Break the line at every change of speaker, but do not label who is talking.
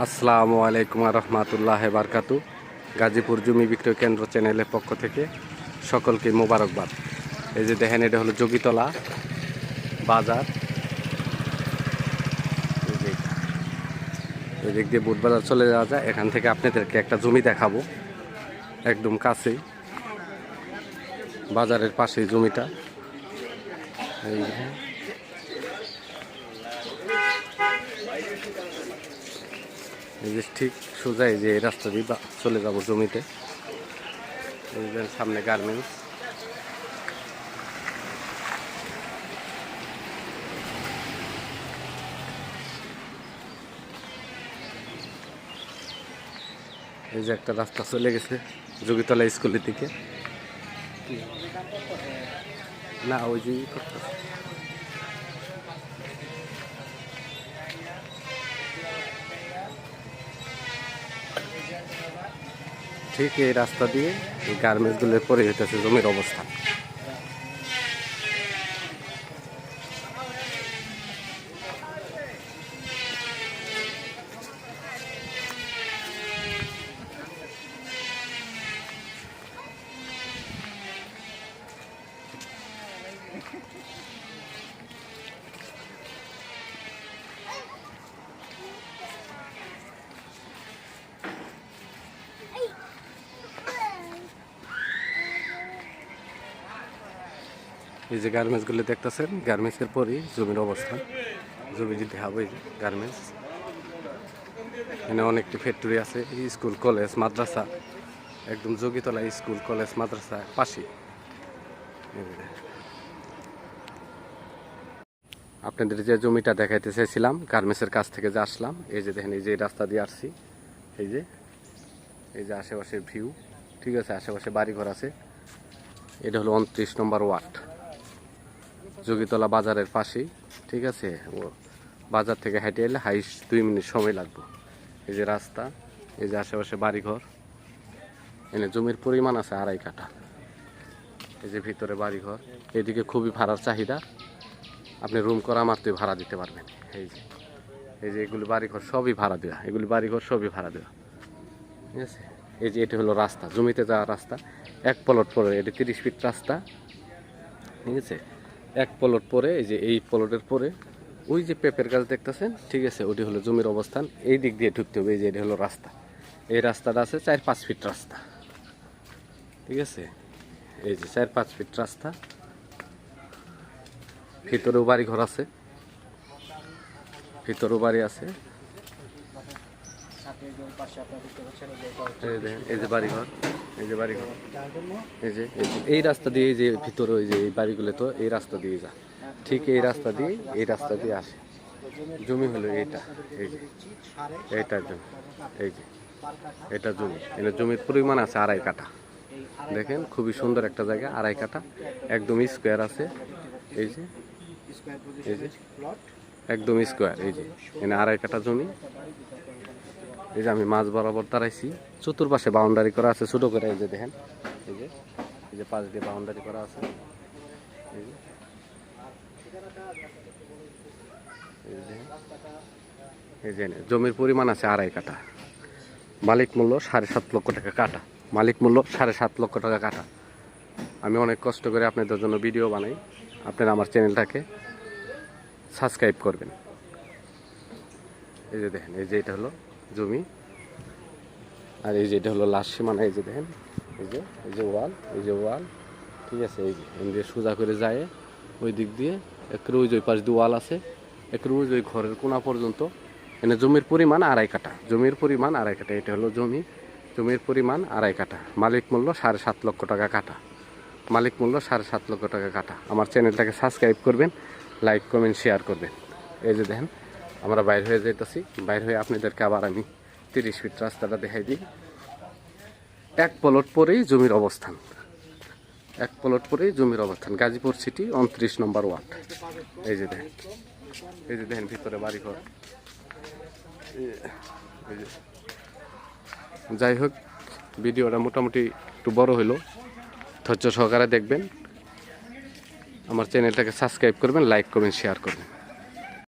আসসালামু আলাইকুম রহমতুল্লাহ বারকাতু। গাজীপুর জমি বিক্রয় কেন্দ্র চ্যানেলের পক্ষ থেকে সকলকে মোবারকবাদ। এই যে দেখেন, এটা হলো যোগীতলা বাজার। এই যে এটা। এই দিক দিয়ে বুধবাজার চলে যাওয়া যায়। এখান থেকে আপনাদেরকে একটা জমি দেখাবো। একদম কাছেই। বাজারের পাশেই জমিটা। এই। এই যে ঠিক সোজা এই যে রাস্তা দিয়ে চলে যাব জমিতে। সামনে গার্মেন্টস এই যে একটা রাস্তা চলে গেছে যোগীতলা স্কুলের দিকে। না, ওই যে ই করতেছে। ঠিক এই রাস্তা দিয়ে এই গার্মেন্টসগুলোর পরে হইতেছে জমির অবস্থা। এই যে গার্মেন্টসগুলো দেখতেছেন গার্মেন্টসের পরই জমির অবস্থান জমি যদি হবে গার্মেন্টস এখানে অনেকটি ফ্যাক্টরি আছে স্কুল কলেজ মাদ্রাসা। একদম যোগীতলা স্কুল কলেজ মাদ্রাসা পাশে। আপনাদের যে জমিটা দেখাইতে চাইছিলাম গার্মেন্টসের কাছ থেকে যে আসলাম, এই যে দেখেন, এই যে রাস্তা দিয়ে আসছি। এই যে এই যে আশেপাশে ভিউ ঠিক আছে, আশেপাশে বাড়িঘর আছে। এটা হলো উনত্রিশ নম্বর ওয়ার্ড। যোগীতলা বাজারের পাশেই, ঠিক আছে? বাজার থেকে হেঁটে এলে হাইস দুই মিনিট সময় লাগবে। এই যে রাস্তা, এই যে আশেপাশে বাড়িঘর, এনে জমির পরিমাণ আছে আড়াই কাঠা। এই যে ভিতরে বাড়িঘর, এদিকে খুবই ভাড়ার চাহিদা। আপনি রুম করা মাত্রই ভাড়া দিতে পারবেন। এই যে এই যে এগুলি বাড়িঘর সবই ভাড়া দেওয়া। এগুলি বাড়িঘর সবই ভাড়া দেওয়া। ঠিক আছে? এই যে এটি হলো রাস্তা, জমিতে যাওয়ার রাস্তা। এক পলট পরে, এটি তিরিশ ফিট রাস্তা। ঠিক আছে? এক পলট পরে, এই যে এই পলটের পরে, ওই যে পেপের গাছ দেখতেছেন? ঠিক আছে, ওটি হলো জমির অবস্থান, এই দিক দিয়ে ঢুকতে হবে, এই যে এটি হলো রাস্তা। এই রাস্তাটা আছে চার পাঁচ ফিট রাস্তা। ঠিক আছে? এই যে চার পাঁচ ফিট রাস্তা। ভিতরেও বাড়ি ঘর আছে। ভিতরেও বাড়ি আছে। এই যে বাড়ি ঘর এই এই রাস্তা দিয়ে এই যে ভিতরে ওই যে এই বাড়িগুলো তো, এই রাস্তা দিয়ে যা। ঠিক এই রাস্তা দিয়ে, এই রাস্তা দিয়ে আসে। জমি হলো এইটা, এই যে। এইটা জমি, এই যে। এটা জমি এটা জমির পরিমাণ আছে আড়াই কাঠা। দেখেন, খুবই সুন্দর একটা জায়গা, আড়াই কাঠা। একদম স্কোয়ার আছে। এই যে এই যে, একদম স্কোয়ার, এই যে। এখানে আড়াই কাঠা জমি। এই যে আমি মাছ বরাবর দাঁড়াইছি চতুর্পাশে বাউন্ডারি করা আছে, ছোটো করে এই যে দেখেন। এই যে এই যে পাশ দিয়ে বাউন্ডারি করা আছে। এই যে জমির পরিমাণ আছে আড়াই কাটা মালিক মূল্য সাড়ে সাত লক্ষ টাকা কাটা মালিক মূল্য সাড়ে সাত লক্ষ টাকা কাটা আমি অনেক কষ্ট করে আপনাদের জন্য ভিডিও বানাই। আপনারা আমার চ্যানেলটাকে সাবস্ক্রাইব করবেন। এই যে দেখেন, এই যে এটা হলো জমি। আর এই যে এটা হলো লাশ সীমানা, এই যে দেখেন, এই যে এই যে ওয়াল, এই যে ওয়াল, ঠিক আছে, এই যে, এখান দিয়ে সোজা করে যায়, ওই দিক দিয়ে ওই যে ওই পাশ দিয়ে ওয়াল আছে ওই যে ওই ঘরের কোনা পর্যন্ত। এনে জমির পরিমাণ আড়াই কাঠা, জমির পরিমাণ আড়াই কাঠা, এটা হলো জমি, জমির পরিমাণ আড়াই কাঠা, মালিক মূল্য সাড়ে সাত লক্ষ টাকা কাটা মালিক মূল্য সাড়ে সাত লক্ষ টাকা কাটা আমার চ্যানেলটাকে সাবস্ক্রাইব করবেন লাইক কমেন্ট শেয়ার করবেন। এই যে দেখেন আমরা বাইর হয়ে যেতেছি বাইর হয়ে আপনাদেরকে আবার আমি তিরিশ ফিট রাস্তাটা দেখাই দিই। এক পলট পরেই জমির অবস্থান। এক পলট পরেই জমির অবস্থান। গাজীপুর সিটি উনত্রিশ নম্বর ওয়ার্ড এই যে দেখেন। এই যে দেখেন ভিতরে বাড়িঘর। যাই হোক, ভিডিওটা মোটামুটি একটু বড় হইল। ধৈর্য সহকারে দেখবেন। আমার চ্যানেলটাকে সাবস্ক্রাইব করবেন লাইক করবেন শেয়ার করবেন।